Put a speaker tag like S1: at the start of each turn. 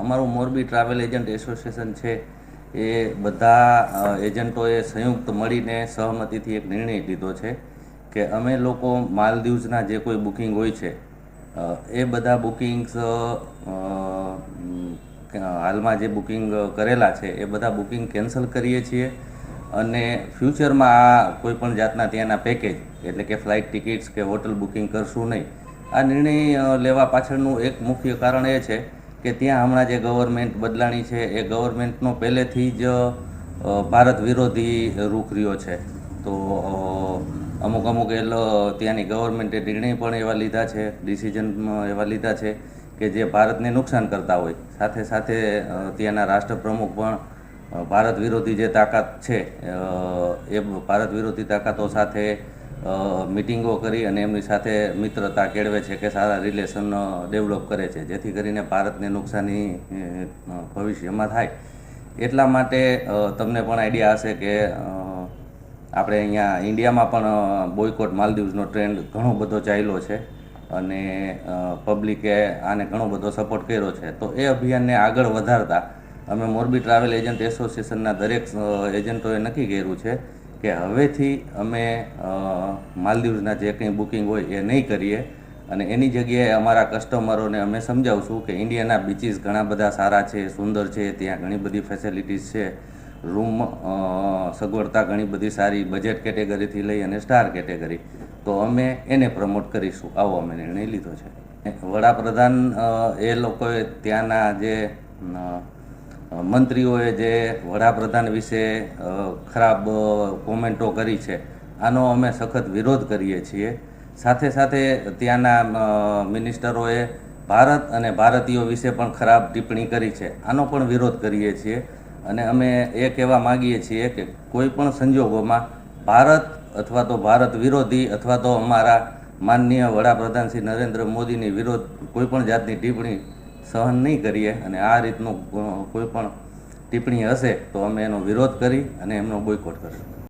S1: અમારું Morbi travel agent association છે, એ બધા એજન્ટોએ સંયુક્ત મળીને સહમતિથી એક નિર્ણય લીધો છે કે અમે લોકો માલદીવ્સના જે કોઈ બુકિંગ હોય છે એ બધા બુકિંગ્સ હાલમાં જે બુકિંગ કરેલા છે, એ બધા બુકિંગ કેન્સલ કરીએ છીએ અને ફ્યુચરમાં આ કોઈ પણ જાતના ત્યાંના પેકેજ, એટલે કે ફ્લાઇટ ટિકિટ્સ કે હોટલ બુકિંગ કરશું નહીં, આ નિર્ણય લેવા પાછળનું એક મુખ્ય કારણ એ છે કે ત્યાં હમણાં જે ગવર્મેન્ટ બદલાણી છે, એ ગવર્મેન્ટનો પહેલેથી જ ભારત વિરોધી રૂખ રહ્યો છે. તો અમુક અમુક એ ત્યાંની ગવર્મેન્ટે નિર્ણય પણ એવા લીધા છે ડિસિઝન એવા લીધા છે કે જે ભારતને નુકસાન કરતા હોય. સાથે સાથે ત્યાંના રાષ્ટ્રપ્રમુખ પણ ભારત વિરોધી જે તાકાત છે એ ભારત વિરોધી તાકાતો સાથે મિટિંગો કરી અને એમની સાથે મિત્રતા કેળવે છે કે સારા રિલેશન ડેવલપ કરે છે. જેથી કરીને ભારતને નુકસાની ભવિષ્યમાં થાય. એટલા માટે તમને પણ આઈડિયા હશે કે આપણે અહીંયા ઇન્ડિયામાં પણ બોયકોટ માલદીવ્સનો ટ્રેન્ડ ઘણો બધો ચાલ્યો છે અને પબ્લિકે આને ઘણો બધો સપોર્ટ કર્યો છે. તો એ અભિયાનને આગળ વધારતા અમે મોરબી ટ્રાવેલ એજન્ટ એસોસિએશનના દરેક એજન્ટોએ નક્કી કર્યું છે કે હવેથી અમે માલદીવના જે કંઈ બુકિંગ હોય એ નહીં કરીએ. અને એની જગ્યાએ અમારા કસ્ટમરોને અમે સમજાવશું કે ઇન્ડિયાના બીચીસ ઘણા બધા સારા છે, સુંદર છે, ત્યાં ઘણી બધી ફેસિલિટીઝ છે. રૂમ સગવડતા ઘણી બધી સારી બજેટ કેટેગરીથી લઈ અને સ્ટાર કેટેગરી તો અમે એને પ્રમોટ કરીશું. આવો અમે નિર્ણય લીધો છે. વડાપ્રધાન એ લોકોએ ત્યાંના જે મંત્રીઓએ જે વડાપ્રધાન વિશે ખરાબ કોમેન્ટો કરી છે, આનો અમે સખત વિરોધ કરીએ છીએ. સાથે સાથે ત્યાંના મિનિસ્ટરોએ ભારત અને ભારતીયો વિશે પણ ખરાબ ટિપ્પણી કરી છે. આનો પણ વિરોધ કરીએ છીએ. અને અમે એ કહેવા માગીએ છીએ કે કોઈ પણ સંજોગોમાં ભારત અથવા તો ભારત વિરોધી અથવા તો અમારા માનનીય વડાપ્રધાન શ્રી નરેન્દ્ર મોદીની વિરોધ કોઈ પણ જાતની ટિપ્પણી સહન નહીં કરીએ અને આ રીતનું કોઈ પણ ટિપ્પણી હશે તો અમે એનો વિરોધ કરી અને એમનો બોયકોટ કરશું.